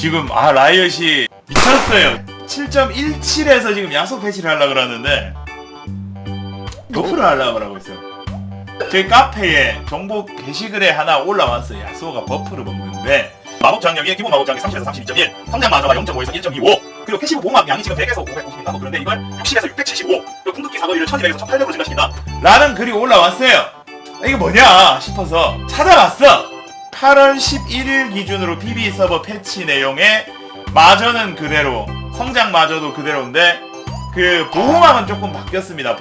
지금 아 라이엇이 미쳤어요. 7.17에서 지금 야소 패치를 하려고 그러는데 버프를 하려고 그러고 있어요. 저희 카페에 정보 게시글에 하나 올라왔어요. 야소가 버프를 먹는데. 마법 장력이 기본 마법 장력 30에서 32.1 성장 마저가 0.5에서 1.25 그리고 패시브 보호막 양이 지금 100에서 550인가 뭐 그런데 이걸 60에서 675 그리고 궁극기 사거리를 1200에서 1800으로 증가시킨다. 라는 글이 올라왔어요. 이게 뭐냐 싶어서 찾아봤어 8월 11일 기준으로 BB 서버 패치 내용에 마저는 그대로 성장 마저도 그대로인데 그 보호막은 조금 바뀌었습니다.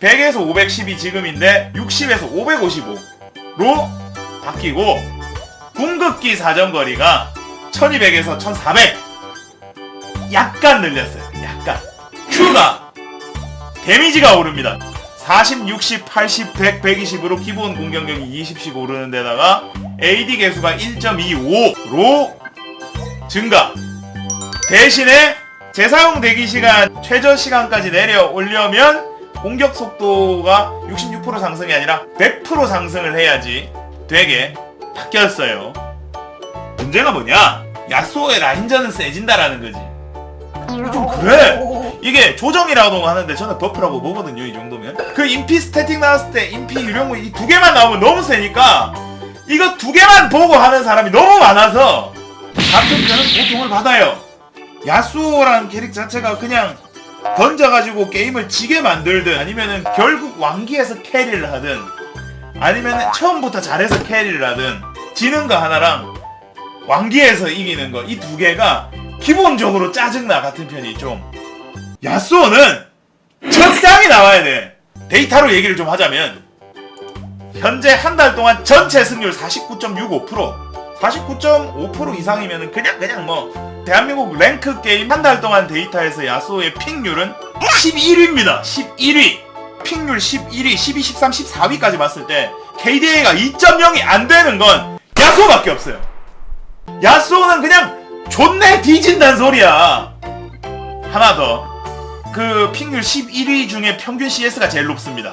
100에서 510이 지금인데 60에서 555로 바뀌고 궁극기 사정거리가 1200에서 1400 약간 늘렸어요. 약간. Q가 데미지가 오릅니다. 40, 60, 80, 100, 120으로 기본 공격력이 20씩 오르는 데다가 AD 개수가 1.25로 증가. 대신에 재사용 대기 시간 최저 시간까지 내려 올려면 공격 속도가 66% 상승이 아니라 100% 상승을 해야지 되게 바뀌었어요. 문제가 뭐냐? 야쏘의 라인전은 세진다라는 거지. 좀 그래. 이게 조정이라고 하는데 저는 버프라고 보거든요 이 정도면. 그 인피 스태틱 나왔을 때 인피 유령무 이두 개만 나오면 너무 세니까 이거 두 개만 보고 하는 사람이 너무 많아서 같은 편은 고통을 받아요. 야수라는 캐릭 자체가 그냥 던져가지고 게임을 지게 만들든 아니면은 결국 왕기에서 캐리를 하든 아니면은 처음부터 잘해서 캐리를 하든 지는 거 하나랑 왕기에서 이기는 거 이 두 개가 기본적으로 짜증나 같은 편이 좀. 야스오는 적당히 나와야 돼. 데이터로 얘기를 좀 하자면 현재 한 달 동안 전체 승률 49.65% 49.5% 이상이면 그냥 그냥 뭐 대한민국 랭크 게임 한 달 동안 데이터에서 야스오의 픽률은 11위입니다 11위 픽률 11위 12, 13, 14위까지 봤을 때 KDA가 2.0이 안 되는 건 야스오밖에 없어요 야스오는 그냥 존내 뒤진다는 소리야. 하나 더. 그 픽률 11위 중에 평균 CS가 제일 높습니다.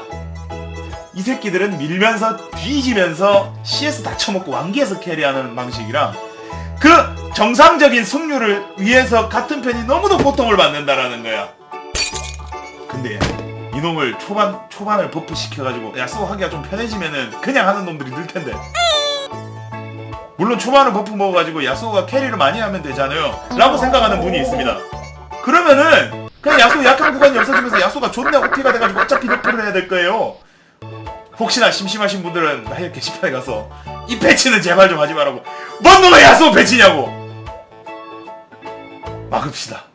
이 새끼들은 밀면서 뒤지면서 CS 다 쳐먹고 왕기에서 캐리하는 방식이라 그 정상적인 승률을 위해서 같은 편이 너무도 고통을 받는다라는 거야. 근데 이놈을 초반 초반을 버프 시켜가지고 야스오 하기가 좀 편해지면은 그냥 하는 놈들이 늘 텐데. 물론 초반을 버프 먹어가지고 야수가 캐리를 많이 하면 되잖아요 라고 생각하는 분이 있습니다 그러면은 그냥 야수 약한 구간이 없어지면서 야수가 존나 OP가 돼가지고 어차피 버프를 해야 될 거예요 혹시나 심심하신 분들은 나의 게시판에 가서 이 패치는 제발 좀 하지 말라고 뭔 놈의 야수 패치냐고! 막읍시다